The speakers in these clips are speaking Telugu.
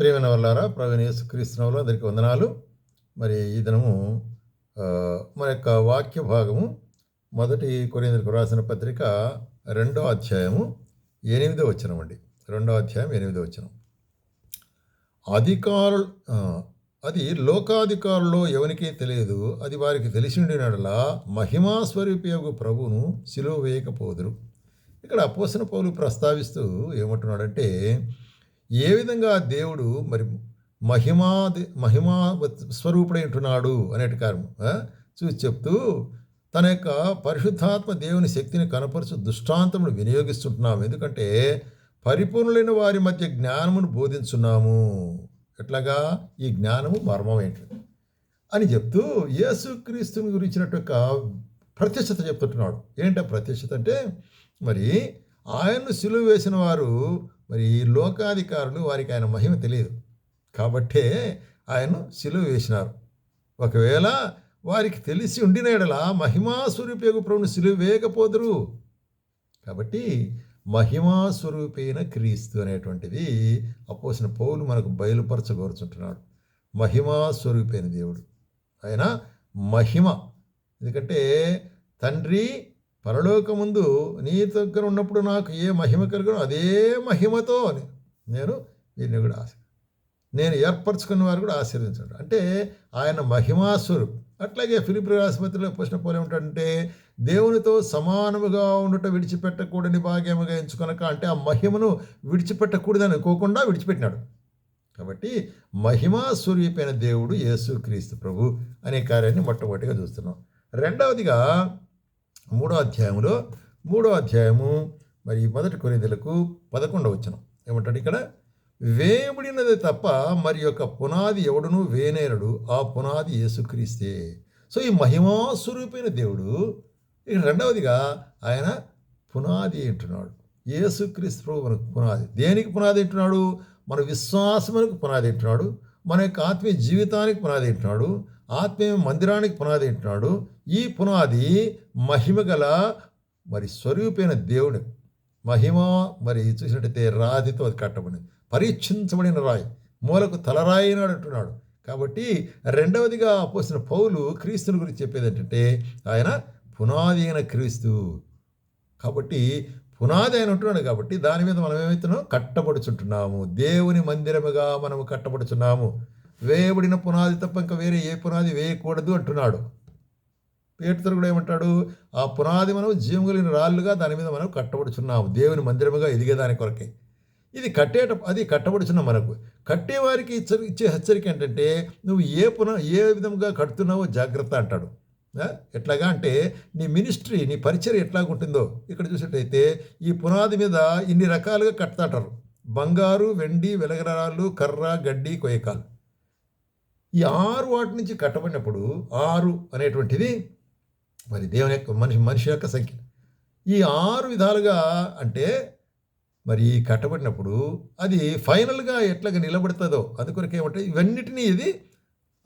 ప్రేమైన వల్లారా ప్రవీణ యేసుక్రీస్తునంలో అందరికీ వందనాలు. మరి ఈ దినము మన యొక్క వాక్య భాగము మొదటి కొరిందరికి రాసిన పత్రిక రెండో అధ్యాయము ఎనిమిదో వచ్చినం అండి. రెండో అధ్యాయం ఎనిమిదో వచ్చినం అధికారులు అది లోకాధికారుల్లో ఎవరికీ తెలియదు అది వారికి తెలిసిండినడలా మహిమాస్వరుపయోగ ప్రభువును సిలువ వేయకపోదురు. ఇక్కడ అపోసన పౌలు ప్రస్తావిస్తూ ఏమంటున్నాడంటే ఏ విధంగా దేవుడు మరి మహిమా మహిమా స్వరూపుడై ఉంటున్నాడు అనేటి కారణం చూసి చెప్తూ తన యొక్క పరిశుద్ధాత్మ దేవుని శక్తిని కనపరుచు దృష్టాంతమును వినియోగిస్తుంటున్నాము. ఎందుకంటే పరిపూర్ణులైన వారి మధ్య జ్ఞానమును బోధించున్నాము. ఎట్లాగా? ఈ జ్ఞానము మర్మమేంటి? అని చెప్తూ యేసుక్రీస్తుని గురించినట్టు యొక్క ప్రత్యక్షత చెప్తుంటున్నాడు. ఏంటంటే ప్రత్యక్షత అంటే మరి ఆయన్ను సిలువ వేసిన వారు మరి ఈ లోకాధికారులు వారికి ఆయన మహిమ తెలియదు. కాబట్టే ఆయన్ను సిలువ వేసినారు. ఒకవేళ వారికి తెలిసి ఉండిన ఎడల మహిమా స్వరూపయోగ ప్రభుని సిలువ వేయకపోదురు. కాబట్టి మహిమాస్వరూపైన క్రీస్తు అనేటువంటిది అపోసిన పౌలు మనకు బయలుపరచగోరుచుంటున్నాడు మహిమాస్వరూపైన దేవుడు. ఆయన మహిమ. ఎందుకంటే తండ్రి పరలోకముందు నీ దగ్గర ఉన్నప్పుడు నాకు ఏ మహిమ కలిగినో అదే మహిమతో అని నేను వీరిని కూడా ఆశ నేను ఏర్పరచుకున్న వారు కూడా ఆశీర్వదించాడు. అంటే ఆయన మహిమాస్వరూప్ అట్లాగే ఫిలిప్ ఆసుపత్రిలో పోసిన పోలే ఉంటాడంటే దేవునితో సమానముగా ఉండుట విడిచిపెట్టకూడని భాగ్యముగా ఎంచుకొనక అంటే ఆ మహిమను విడిచిపెట్టకూడదని అనుకోకుండా విడిచిపెట్టినాడు. కాబట్టి మహిమా స్వరూపైన దేవుడు యేసు క్రీస్తు ప్రభు అనే కార్యాన్ని మొట్టమొదటిగా చూస్తున్నాం. రెండవదిగా మూడో అధ్యాయంలో మూడో అధ్యాయము మరి మొదటి కొనిదలకు పదకొండవ వచ్చిన ఏమంటాడు ఇక్కడ? వేయబడినది తప్ప మరి యొక్క పునాది ఎవడును? వేనేరడు ఆ పునాది యేసుక్రీస్తే. సో ఈ మహిమాస్వరూపైన దేవుడు ఇక రెండవదిగా ఆయన పునాది అంటున్నాడు. యేసుక్రీస్తు ప్రభు మనకు పునాది. దేనికి పునాది అంటున్నాడు? మన విశ్వాసమునకు పునాది అంటున్నాడు. మన యొక్క ఆత్మీయ జీవితానికి పునాది అంటున్నాడు. ఆత్మీయ మందిరానికి పునాది అంటున్నాడు. ఈ పునాది మహిమ గల మరి స్వరూపైన దేవుడు. మహిమ మరి చూసినట్టయితే రాతితో అది కట్టబడింది. పరీక్షించబడిన రాయి. మూలకు తలరాయి అంటున్నాడు. కాబట్టి రెండవదిగా పోసిన పౌలు క్రీస్తుని గురించి చెప్పేది ఏంటంటే ఆయన పునాది అయిన క్రీస్తు. కాబట్టి పునాది ఆయన ఉంటున్నాడు కాబట్టి దాని మీద మనం ఏమవుతున్నాం? కట్టబడుచుంటున్నాము. దేవుని మందిరముగా మనము కట్టబడుచున్నాము. వేయబడిన పునాది తప్ప ఇంకా వేరే ఏ పునాది వేయకూడదు అంటున్నాడు. పేతురు కూడా ఏమంటాడు? ఆ పునాది మనం జీవం కలిగిన రాళ్ళుగా దాని మీద మనం కట్టబడుచున్నాము. దేవుని మందిరముగా ఎదిగేదాని కొరకే. ఇది కట్టేట అది కట్టబడుచున్నాం మనకు. కట్టేవారికి ఇచ్చ- ఇచ్చే హెచ్చరిక ఏంటంటే నువ్వు ఏ పున ఏ విధంగా కడుతున్నావో జాగ్రత్త అంటాడు. ఎట్లాగా అంటే నీ మినిస్ట్రీ నీ పరిచయం ఎట్లాగుంటుందో. ఇక్కడ చూసినట్టయితే ఈ పునాది మీద ఇన్ని రకాలుగా కడతాంటారు బంగారు వెండి వెలగరాళ్ళు కర్ర గడ్డి కొయ్యకాలు. ఈ ఆరు వాటి నుంచి కట్టబడినప్పుడు ఆరు అనేటువంటిది మరి దేవుని యొక్క మనిషి మనిషి యొక్క సంఖ్య. ఈ ఆరు విధాలుగా అంటే మరి కట్టబడినప్పుడు అది ఫైనల్గా ఎట్లాగా నిలబడుతుందో అందుకొరకు ఏమంటే ఇవన్నిటినీ ఇది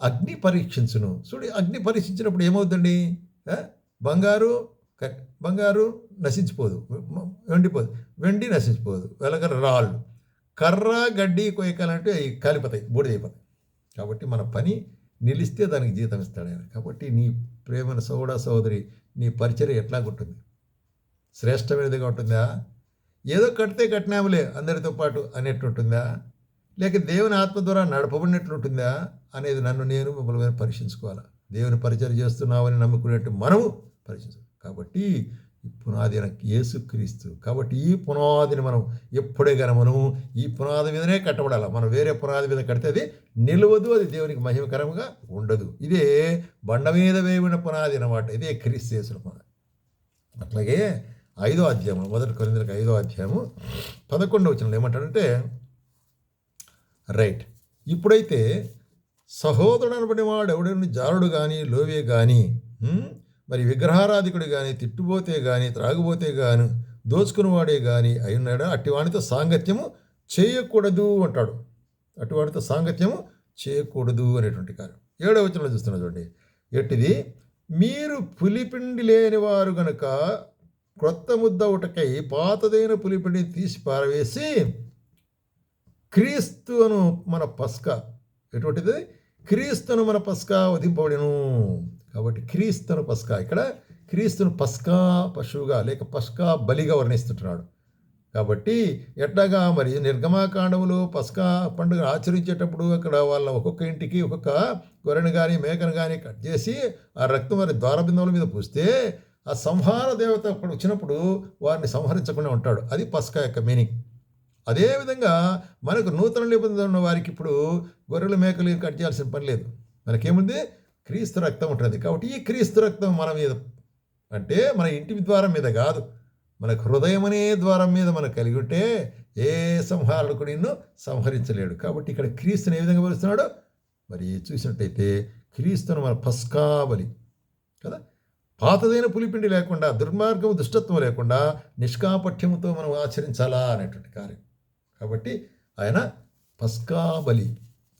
అగ్ని పరీక్షించును. చూడు అగ్ని పరీక్షించినప్పుడు ఏమవుతుంది బంగారు బంగారు నశించిపోదు. వెండిపోదు. వెండి నశించిపోదు. వెలగల రాళ్ళు. కర్ర గడ్డి కొయ్యకాలంటే అవి కాలిపోతాయి బూడిదైపోతాయి. కాబట్టి మన పని నిలిస్తే దానికి జీతం ఇస్తాడు ఆయన. కాబట్టి నీ ప్రేమన సోడా సోదరి నీ పరిచర్య ఎట్లాగుంటుంది శ్రేష్టమైనదిగా ఉంటుందా? ఏదో కడితే కట్టినాములే అందరితో పాటు అనేట్టుంటుందా లేక దేవుని ఆత్మ ద్వారా నడపబడినట్లుంటుందా అనేది నన్ను నేను మిమ్మల్ని పరీక్షించుకోవాలి? పరీక్షించుకోవాలా దేవుని పరిచయం చేస్తున్నామని నమ్ముకునేట్టు మనము పరీక్షించాలి కాబట్టి పునాది అయిన యేసుక్రీస్తు కాబట్టి ఈ పునాదిని మనం ఎప్పుడే కానీ మనం ఈ పునాది మీదనే కట్టబడాలి. మనం వేరే పునాది మీద కడితే అది నిలవదు అది దేవునికి మహిమకరంగా ఉండదు. ఇదే బండ మీద వేయబడిన పునాది అనమాట ఇదే క్రీస్తు చేసిన పునాది. అట్లాగే ఐదో అధ్యాయము మొదటి కొరిందరికి ఐదో అధ్యాయము పదకొండు వచ్చిన ఏమంటాడంటే రైట్. ఇప్పుడైతే సహోదరుడు అనబడిన వాడు ఎవడని జారుడు కానీ లోవే కానీ మరి విగ్రహారాధికుడు కానీ తిట్టుపోతే కానీ త్రాగుబోతే కానీ దోచుకునివాడే కానీ అయినాడా? అట్టివాడితో సాంగత్యము చేయకూడదు అంటాడు. అటువాడితో సాంగత్యము చేయకూడదు అనేటువంటి కార్యం ఏడవ వచనంలో చూస్తున్నా చూడండి. ఎట్టిది? మీరు పులిపిండి లేని వారు గనక క్రొత్త ముద్ద ఒకటకై పాతదైన పులిపిండిని తీసి పారవేసి క్రీస్తును మన పస్క. ఎటువంటిది? క్రీస్తును మన పస్కా వధింపబడిను కాబట్టి క్రీస్తును పస్కా. ఇక్కడ క్రీస్తును పస్కా పశువుగా లేక పస్కా బలిగా వర్ణిస్తుంటున్నాడు. కాబట్టి ఎట్లాగా మరి నిర్గమాకాండములు పస్కా పండుగ ఆచరించేటప్పుడు అక్కడ వాళ్ళ ఒక్కొక్క ఇంటికి ఒక్కొక్క గొర్రెను కానీ మేకను కానీ కట్ చేసి ఆ రక్తం వారి ద్వారబిందువుల మీద పూస్తే ఆ సంహార దేవత అక్కడ వచ్చినప్పుడు వారిని సంహరించకుండా ఉంటాడు. అది పస్కా యొక్క మీనింగ్. అదేవిధంగా మనకు నూతన నిబంధన ఉన్న వారికి ఇప్పుడు గొర్రెలు మేకలు కట్ చేయాల్సిన పని లేదు. మనకేముంది? క్రీస్తు రక్తం ఉంటుంది. కాబట్టి ఈ క్రీస్తు రక్తం మన మీద అంటే మన ఇంటి ద్వారం మీద కాదు. మనకు హృదయం అనే ద్వారం మీద మనకు కలిగి ఉంటే ఏ సంహారకుడు నిన్ను సంహరించలేడు. కాబట్టి ఇక్కడ క్రీస్తుని ఏ విధంగా పిలుస్తున్నాడు? మరి చూసినట్టయితే క్రీస్తును మన పస్కాబలి కదా? పాతదైన పులిపిండి లేకుండా దుర్మార్గం దుష్టత్వం లేకుండా నిష్కాపఠ్యముతో మనం ఆచరించాలా అనేటువంటి కార్యం. కాబట్టి ఆయన పస్కాబలి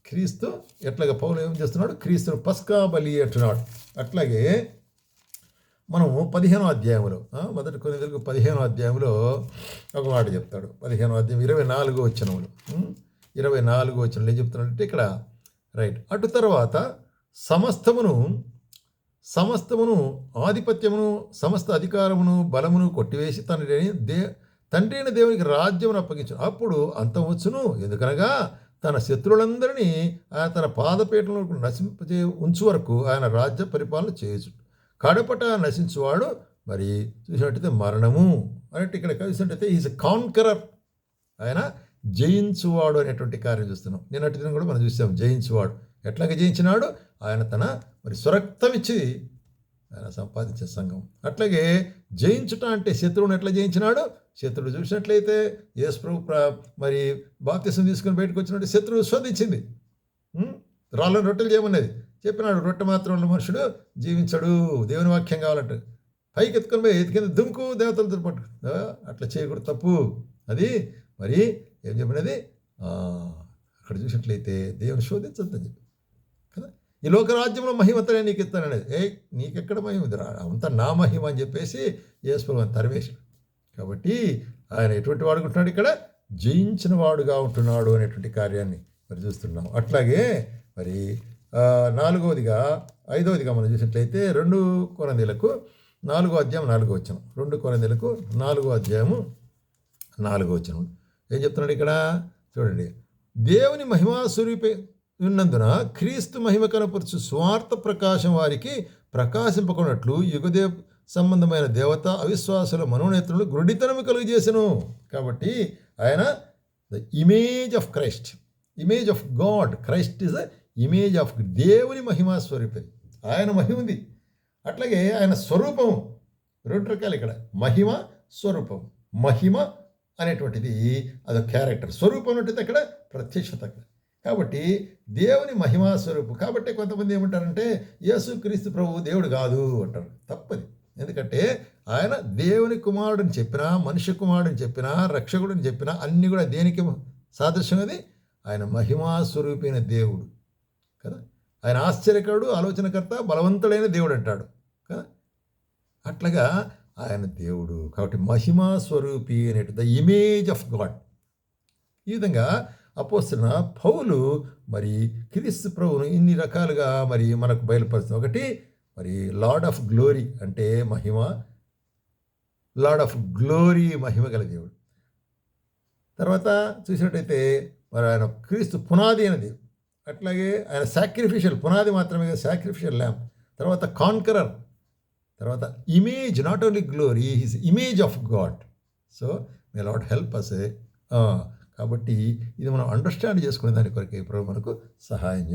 క్రీస్తు ఎట్లాగా పౌలు ఏం చేస్తున్నాడు? క్రీస్తును పస్కా బలి అంటున్నాడు. అట్లాగే మనము పదిహేనో అధ్యాయంలో మొదటి కొన్ని తెలుగు పదిహేనో అధ్యాయంలో ఒక మాట చెప్తాడు. పదిహేనో అధ్యాయం ఇరవై నాలుగో వచ్చినములు ఇరవై నాలుగు వచ్చినలు ఏం చెప్తున్నాడంటే ఇక్కడ రైట్. అటు తర్వాత సమస్తమును సమస్తమును ఆధిపత్యమును సమస్త అధికారమును బలమును కొట్టివేసి తండ్రి దే తండ్రి అయిన దేవునికి రాజ్యమును అప్పగించు అప్పుడు అంతం వచ్చును ఎందుకనగా తన శత్రులందరినీ ఆయన తన పాదపీఠంలో నశింపజే ఉంచు వరకు ఆయన రాజ్య పరిపాలన చేయచ్చు కడపట నశించువాడు మరి చూసినట్టయితే మరణము అనేట్టు ఇక్కడ కలిసినట్టయితే ఈజ్ కాన్కరర్ ఆయన జయించువాడు అనేటువంటి కార్యం చూస్తున్నాం. నిన్నటి దినం కూడా మనం చూసాం జయించువాడు. ఎట్లాగే జయించినాడు? ఆయన తన మరి స్వరక్తం ఇచ్చి ఆయన సంపాదించే సంఘం. అట్లాగే జయించుట అంటే శత్రువుని ఎట్లా జయించినాడు? శత్రుడు చూసినట్లయితే యేసుప్రభు మరి బాప్తిసం తీసుకుని బయటకు వచ్చినట్టు శత్రువు శోధించింది. రాళ్ళని రాళ్ళను రొట్టెలు చేయమన్నది. చెప్పినాడు రొట్టె మాత్రం ఉన్న మనుషుడు జీవించడు దేవుని వాక్యం కావాలంటే పైకి ఎత్తుకొని పోయి ఎత్తుకింద దుమ్కు దేవతలతో పట్టు అట్లా చేయకూడదు తప్పు. అది మరి ఏం చెప్పినది? అక్కడ చూసినట్లయితే దేవుని శోధించద్దని చెప్పి. కదా? ఈ లోక రాజ్యంలో మహిమతనే నీకు ఇస్తాననేది ఏ నీకెక్కడ మహిమ? అంత రా నా మహిమ అని చెప్పేసి యేసుప్రభు తరివేశాడు కాబట్టి ఆయన ఎటువంటి వాడుకుంటున్నాడు ఇక్కడ? జయించిన వాడుగా ఉంటున్నాడు అనేటువంటి కార్యాన్ని మరి చూస్తున్నాం. అట్లాగే మరి నాలుగవదిగా ఐదవదిగా మనం చూసినట్లయితే రెండు కొరందీలకు నాలుగో అధ్యాయం నాలుగో వచ్చాం రెండు కొరందీలకు నాలుగో అధ్యాయము నాలుగో వచ్చిన ఏం చెప్తున్నాడు ఇక్కడ? చూడండి. దేవుని మహిమా స్వరూపే ఉన్నందున క్రీస్తు మహిమ కనపరుచు స్వార్థ ప్రకాశం వారికి ప్రకాశింపకున్నట్లు యుగదేవ సంబంధమైన దేవత అవిశ్వాసుల మనోనేత్రులు గురుడితనము కలుగజేసెను. కాబట్టి ఆయన the image of Christ. Image of God. Christ is the image of దేవుని మహిమా స్వరూపం. ఆయన మహిమ ఉంది. అట్లాగే ఆయన స్వరూపం. రెండు రకాలు ఇక్కడ. మహిమ స్వరూపం. మహిమ అనేటువంటిది అదొక క్యారెక్టర్. స్వరూపం అనేటువంటిది అక్కడ ప్రత్యక్షత అక్కడ. కాబట్టి దేవుని మహిమా స్వరూపం. కాబట్టి కొంతమంది ఏమంటారంటే యేసు క్రీస్తు ప్రభు దేవుడు కాదు అంటారు. తప్పది. ఎందుకంటే ఆయన దేవుని కుమారుడిని చెప్పినా మనిషి కుమారుడిని చెప్పినా రక్షకుడిని చెప్పినా అన్నీ కూడా దేనికి సాదృశ్యం అది ఆయన మహిమా స్వరూపైన దేవుడు. కదా? ఆయన ఆశ్చర్యకరుడు ఆలోచనకర్త బలవంతుడైన దేవుడు అంటాడు. కదా? అట్లాగా ఆయన దేవుడు. కాబట్టి మహిమా స్వరూపి అనేటి ద ఇమేజ్ ఆఫ్ గాడ్. ఈ విధంగా అపోస్తున్న పౌలు మరి క్రీస్తు ప్రభువును ఇన్ని రకాలుగా మరి మనకు బయలుపరుస్తుంది ఒకటి మరి లార్డ్ ఆఫ్ గ్లోరీ అంటే మహిమ లార్డ్ ఆఫ్ గ్లోరీ మహిమ గల దేవుడు. తర్వాత చూసినట్టయితే మరి ఆయన క్రీస్తు పునాది అనేది అట్లాగే ఆయన సాక్రిఫిషియల్ పునాది మాత్రమే సాక్రిఫిషియల్ ల్యాంప్ తర్వాత కాన్కరర్ తర్వాత image not only glory his image of God so may lord help us కాబట్టి ఇది మనం అండర్స్టాండ్ చేసుకునే దాని కొరకు ఇప్పుడు మనకు సహాయం చేయాలి